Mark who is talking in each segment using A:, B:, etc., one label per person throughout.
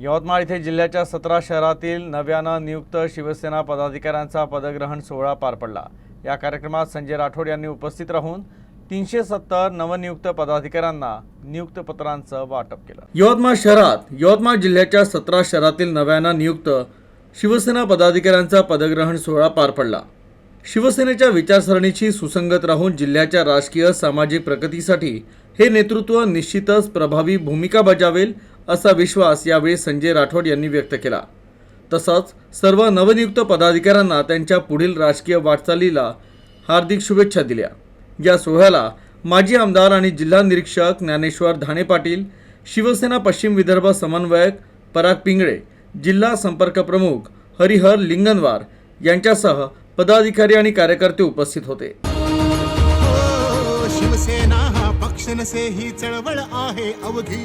A: यवतमाळ इथे जिल्ह्याच्या सतरा शहरातील नव्यानं नियुक्त शिवसेना पदाधिकाऱ्यांचा पदग्रहण सोहळा पार पडला. या कार्यक्रमात संजय राठोड यांनी उपस्थित राहून तीनशे सत्तर नवनियुक्त पदाधिकाऱ्यांना नियुक्त पत्रांचं वाटप केलं. यवतमाळ शहरात यवतमाळ जिल्ह्याच्या सतरा शहरातील नव्यानं नियुक्त शिवसेना पदाधिकाऱ्यांचा पदग्रहण सोहळा पार पडला. शिवसेनेच्या विचारसरणीशी सुसंगत राहून जिल्ह्याच्या राजकीय सामाजिक प्रगतीसाठी हे नेतृत्व निश्चितच प्रभावी भूमिका बजावेल असा विश्वास यावेळी संजय राठोड यांनी व्यक्त केला. तसंच सर्व नवनियुक्त पदाधिकाऱ्यांना त्यांच्या पुढील राजकीय वाटचालीला हार्दिक शुभेच्छा दिल्या. या सोहळ्याला माजी आमदार आणि जिल्हा निरीक्षक ज्ञानेश्वर धाणे पाटील शिवसेना पश्चिम विदर्भ समन्वयक पराग पिंगळे जिल्हा संपर्क प्रमुख हरिहर लिंगनवार यांच्यासह पदाधिकारी आणि कार्यकर्ते उपस्थित होते.
B: हो, शिवसेना हा पक्ष नसे ही चळवळ आहे अवधी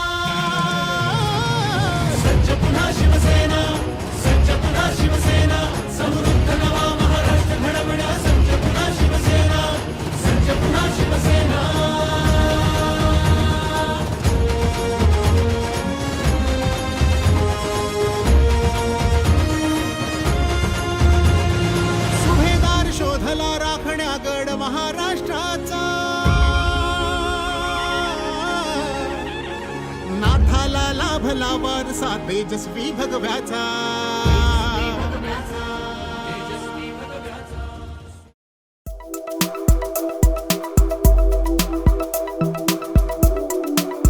B: महाराष्ट्राचा. नाथाला लाभला वारसा तेजस्वी भगव्याचा.